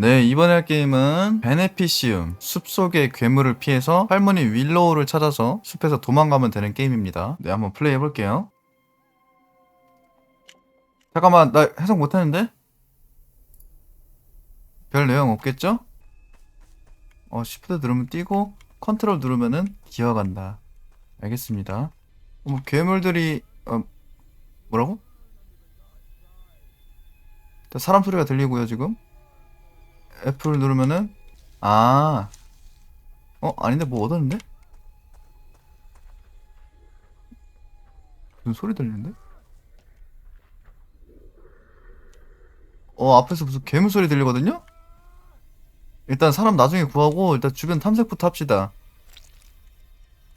네, 이번에 할 게임은 베네피시움, 숲속의 괴물을 피해서 할머니 윌로우를 찾아서 숲에서 도망가면 되는 게임입니다. 네, 한번 플레이 해볼게요. 잠깐만, 나 해석 못하는데? 별 내용 없겠죠? 어, 시프트 누르면 뛰고, 컨트롤 누르면은 기어간다. 알겠습니다. 어, 뭐, 괴물들이, 어, 뭐라고? 사람 소리가 들리고요, 지금. F를 누르면은 아, 어 아닌데 뭐 얻었는데? 무슨 소리 들리는데? 어 앞에서 무슨 괴물 소리 들리거든요? 일단 사람 나중에 구하고 일단 주변 탐색부터 합시다.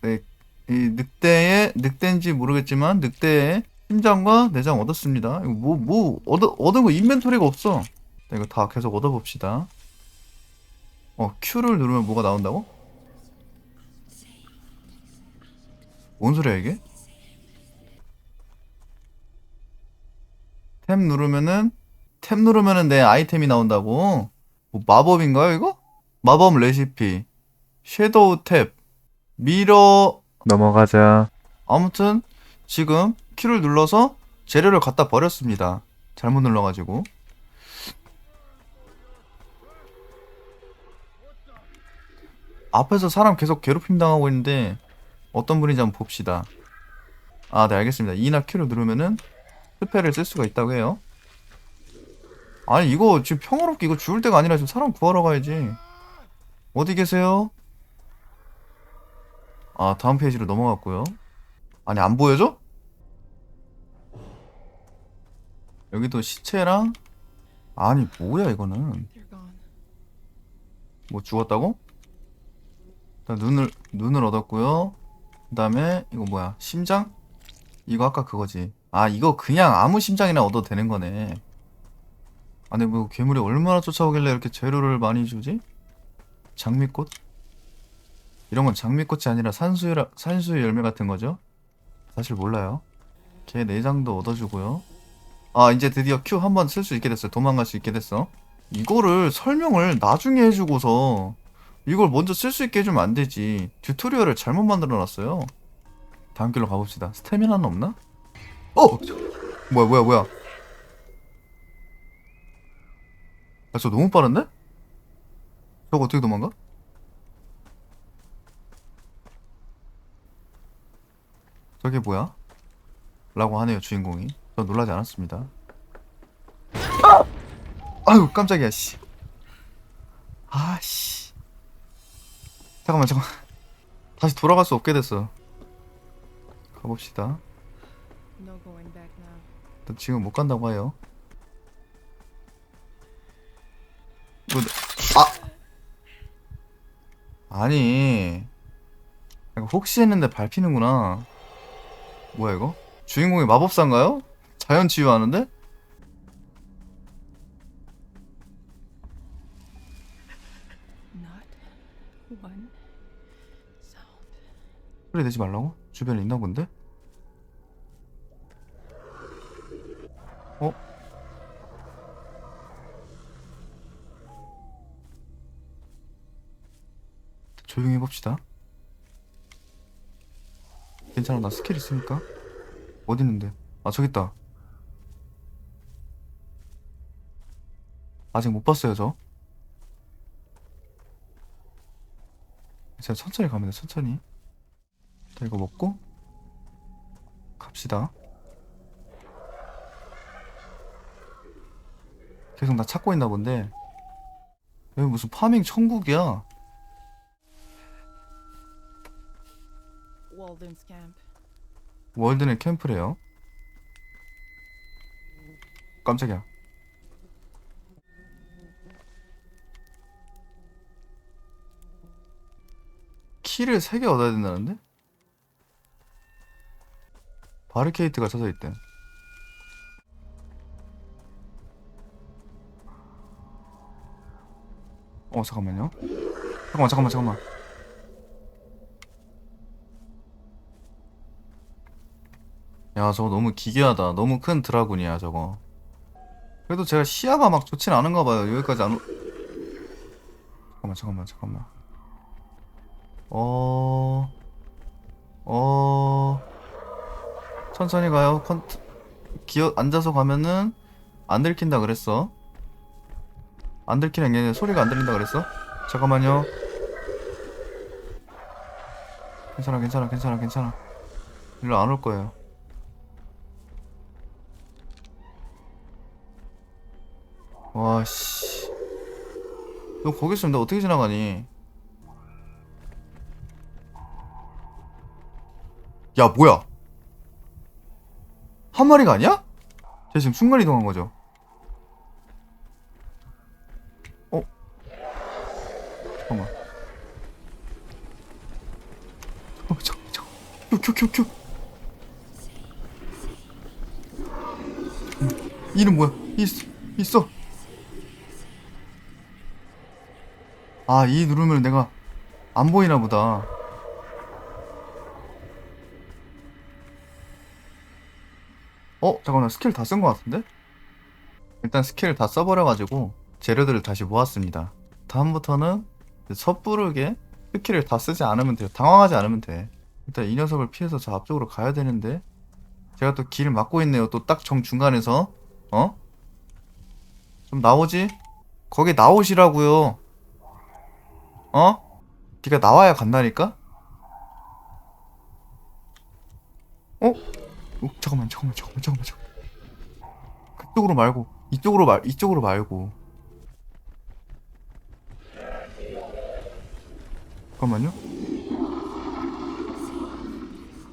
네, 이 늑대의 늑대인지 모르겠지만 늑대의 심장과 내장 얻었습니다. 이거 뭐 뭐 얻어 얻은 거 인벤토리가 없어. 자, 이거 다 계속 얻어봅시다. 어, Q를 누르면 뭐가 나온다고? 뭔 소리야, 이게? 탭 누르면은, 탭 누르면은 내 아이템이 나온다고? 뭐 마법인가요, 이거? 마법 레시피, 섀도우 탭, 미러, 넘어가자. 아무튼, 지금 Q를 눌러서 재료를 갖다 버렸습니다. 잘못 눌러가지고. 앞에서 사람 계속 괴롭힘 당하고 있는데 어떤 분인지 한번 봅시다. 아, 네, 알겠습니다. E나 Q를 누르면은 스펠을 쓸 수가 있다고 해요. 아니, 이거 지금 평화롭게 이거 죽을 때가 아니라 지금 사람 구하러 가야지. 어디 계세요? 아, 다음 페이지로 넘어갔고요. 아니, 안 보여줘? 여기도 시체랑 아니, 뭐야 이거는. 뭐 죽었다고? 눈을 눈을 얻었고요. 그다음에 이거 뭐야? 심장? 이거 아까 그거지. 아 이거 그냥 아무 심장이나 얻어도 되는 거네. 아니 뭐 괴물이 얼마나 쫓아오길래 이렇게 재료를 많이 주지? 장미꽃? 이런 건 장미꽃이 아니라 산수유 산수유 열매 같은 거죠? 사실 몰라요. 걔 내장도 얻어주고요. 아 이제 드디어 Q 한번 쓸 수 있게 됐어요. 도망갈 수 있게 됐어. 이거를 설명을 나중에 해주고서 이걸 먼저 쓸 수 있게 해주면 안 되지. 튜토리얼을 잘못 만들어 놨어요. 다음 길로 가봅시다. 스태미나는 없나? 어! 뭐야, 뭐야, 뭐야. 아, 저 너무 빠른데? 저거 어떻게 도망가? 저게 뭐야? 라고 하네요, 주인공이. 저 놀라지 않았습니다. 아! 아유, 깜짝이야, 씨. 아, 씨. 잠깐만, 잠깐만. 다시 돌아갈 수 없게 됐어. 가봅시다. 일단 지금 못 간다고 해요. 이거, 아! 아니. 혹시 했는데 밟히는구나. 뭐야, 이거? 주인공이 마법사인가요? 자연 치유하는데? 소리 내지 말라고? 주변에 있나 본데? 어? 조용히 해봅시다. 괜찮아, 나 스킬 있으니까. 어디 있는데? 아, 저기 있다. 아직 못 봤어요, 저. 제가 천천히 가면 돼, 천천히. 자 이거 먹고 갑시다. 계속 나 찾고 있나 본데. 여기 무슨 파밍 천국이야. 월드는 캠프래요. 깜짝이야. 키를 3개 얻어야 된다는데? 바리케이트가 쳐져 있대. 어 잠깐만요. 잠깐만 잠깐만 잠깐만. 야 저거 너무 기괴하다. 너무 큰 드라군이야 저거. 그래도 제가 시야가 막 좋진 않은가 봐요. 여기까지 안 오... 잠깐만 잠깐만 잠깐만 어... 어... 천천히 가요. 컨트... 기어 앉아서 가면은 안 들킨다 그랬어. 안 들키는 게 아니라 소리가 안 들린다 그랬어. 잠깐만요. 괜찮아 괜찮아 괜찮아 괜찮아. 일로 안 올 거예요. 와 씨. 너 거기 있으면 너 어떻게 지나가니? 야 뭐야 한 마리가 아니야? 쟤 지금 순간 이동한 거죠 어? 잠깐만 어, 잠깐만 잠깐만 큐큐 큐 큐 이름 뭐야 있어 있어 아, 이 누르면 내가 안 보이나 보다. 어, 잠깐만, 스킬 다 쓴 것 같은데? 일단 스킬 다 써버려가지고 재료들을 다시 모았습니다. 다음부터는 섣부르게 스킬을 다 쓰지 않으면 돼요. 당황하지 않으면 돼. 일단 이 녀석을 피해서 저 앞쪽으로 가야 되는데 제가 또 길을 막고 있네요. 또 딱 정 중간에서 어? 좀 나오지? 거기 나오시라고요. 어? 네가 나와야 간다니까? 어? 어, 잠깐만 잠깐만 잠깐만 잠깐만 잠깐만. 그쪽으로 말고 이쪽으로 말 이쪽으로 말고. 잠깐만요.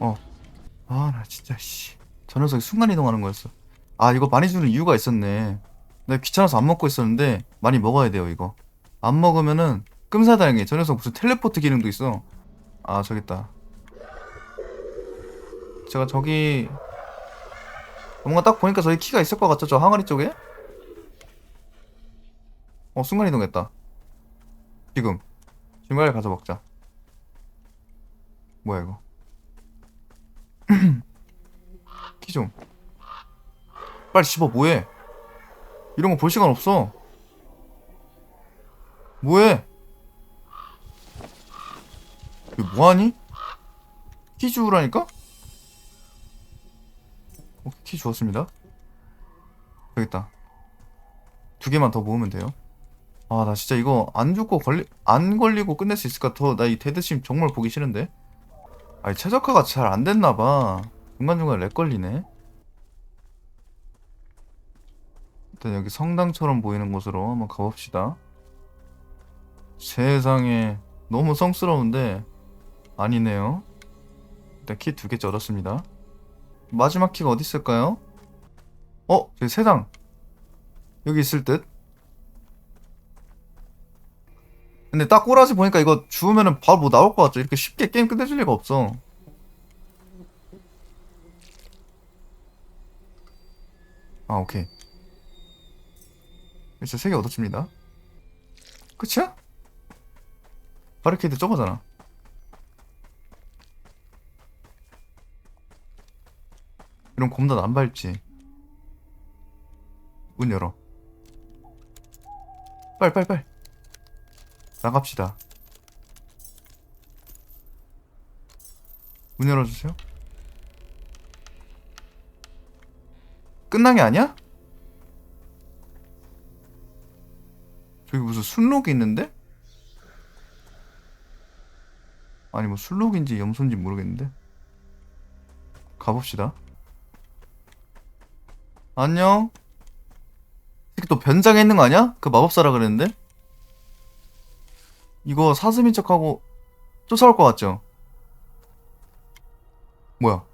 어아 나 진짜 씨저 녀석이 순간이동하는 거였어. 아 이거 많이 주는 이유가 있었네. 내가 귀찮아서 안 먹고 있었는데 많이 먹어야 돼요 이거. 안 먹으면은 끔사다행해. 저 녀석 무슨 텔레포트 기능도 있어. 아, 저기 있다. 제가 저기 뭔가 딱 보니까 저기 키가 있을 것 같죠? 저 항아리 쪽에? 어, 순간 이동했다. 지금. 빨리 가서 먹자. 뭐야 이거? 키 좀. 빨리 씹어 뭐해? 이런 거 볼 시간 없어. 뭐해? 이거 뭐하니? 키 주우라니까? 어, 키 주었습니다. 여기 있다. 두 개만 더 모으면 돼요. 아 나 진짜 이거 안 죽고 걸리 안 걸리고 끝낼 수 있을까 더 나이 데드심 정말 보기 싫은데? 아니 최적화가 잘 안 됐나봐. 중간중간 렉 걸리네. 일단 여기 성당처럼 보이는 곳으로 한번 가봅시다. 세상에 너무 성스러운데 아니네요. 일단 키 두 개째 얻었습니다. 마지막 키가 어디 있을까요? 어, 저기 세장 여기 있을 듯. 근데 딱 꼬라지 보니까 이거 주우면은 바로 뭐 나올 것 같죠? 이렇게 쉽게 게임 끝내줄 리가 없어. 아, 오케이. 이제 세개 얻었습니다. 끝이야? 바리케이드 저거잖아. 이런 안 밟지. 문 열어. 빨리. 나갑시다. 문 열어주세요. 끝난 게 아니야? 저기 무슨 순록이 있는데? 아니 뭐 술록인지 염소인지 모르겠는데 가봅시다 안녕 이게 또 변장해 있는 거 아니야? 그 마법사라 그랬는데 이거 사슴인 척하고 쫓아올 것 같죠? 뭐야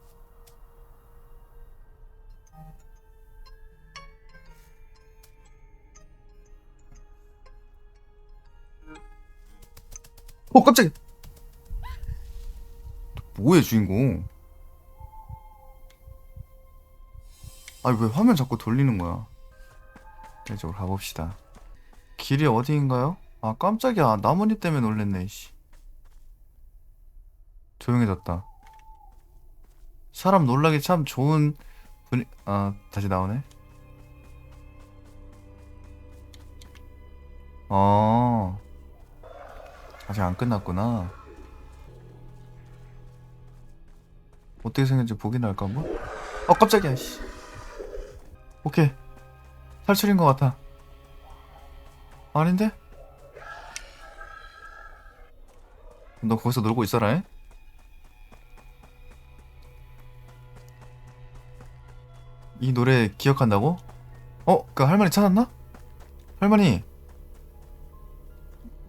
어 깜짝이야 뭐해 주인공? 아니 왜 화면 자꾸 돌리는 거야? 이쪽으로 가봅시다. 길이 어디인가요? 아 깜짝이야 나뭇잎 때문에 놀랬네 씨. 조용해졌다. 사람 놀라기 참 좋은 분위... 아 다시 나오네. 어 아직 안 끝났구나. 어떻게 생겼는지 보긴 할까 한번? 어 깜짝이야 씨. 오케이 탈출인 것 같아. 아닌데? 너 거기서 놀고 있어라. 잉? 이 노래 기억한다고? 어? 그 할머니 찾았나? 할머니.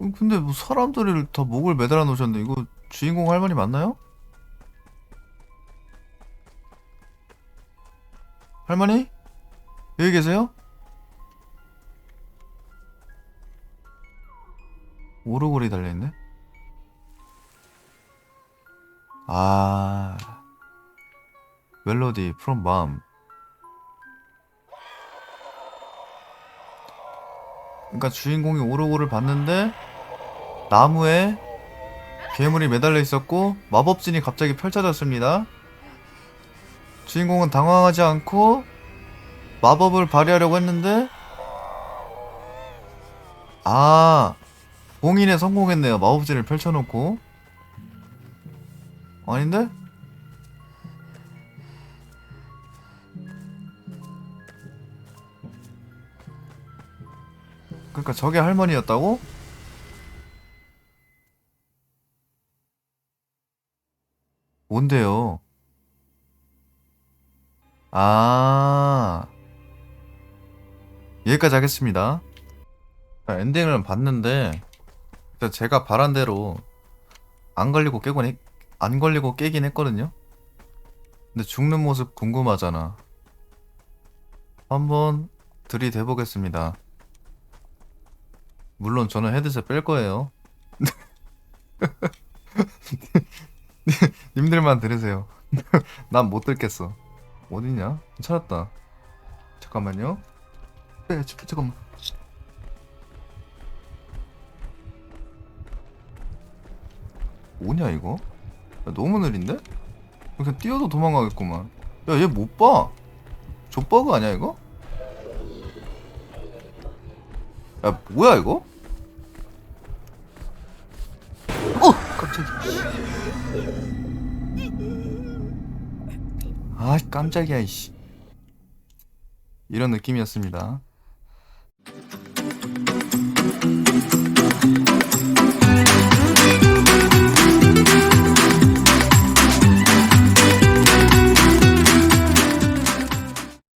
어, 근데 뭐 사람들을 다 목을 매달아 놓으셨는데 이거 주인공 할머니 맞나요? 할머니? 여기 계세요? 오르골이 달려있네? 아 멜로디 프롬 맘 그러니까 주인공이 오르골을 봤는데 나무에 괴물이 매달려 있었고 마법진이 갑자기 펼쳐졌습니다. 주인공은 당황하지 않고 마법을 발휘하려고 했는데 아 봉인에 성공했네요. 마법진을 펼쳐놓고 아닌데? 그러니까 저게 할머니였다고? 뭔데요? 아 여기까지 하겠습니다. 자, 엔딩을 봤는데 제가 바란 대로 안 걸리고 깨곤 했, 안 걸리고 깨긴 했거든요. 근데 죽는 모습 궁금하잖아. 한번 들이대 보겠습니다. 물론 저는 헤드셋 뺄 거예요. 님들만 들으세요. 난못 들겠어. 어디냐? 찾았다. 잠깐만요. 네, 잠- 잠깐만. 뭐냐 이거? 야, 너무 느린데? 그냥 뛰어도 도망가겠구만. 야, 얘 못 봐. 족버그 아니야 이거? 야, 뭐야 이거? 어, 깜짝이야. 아, 깜짝이야 이씨. 이런 느낌이었습니다.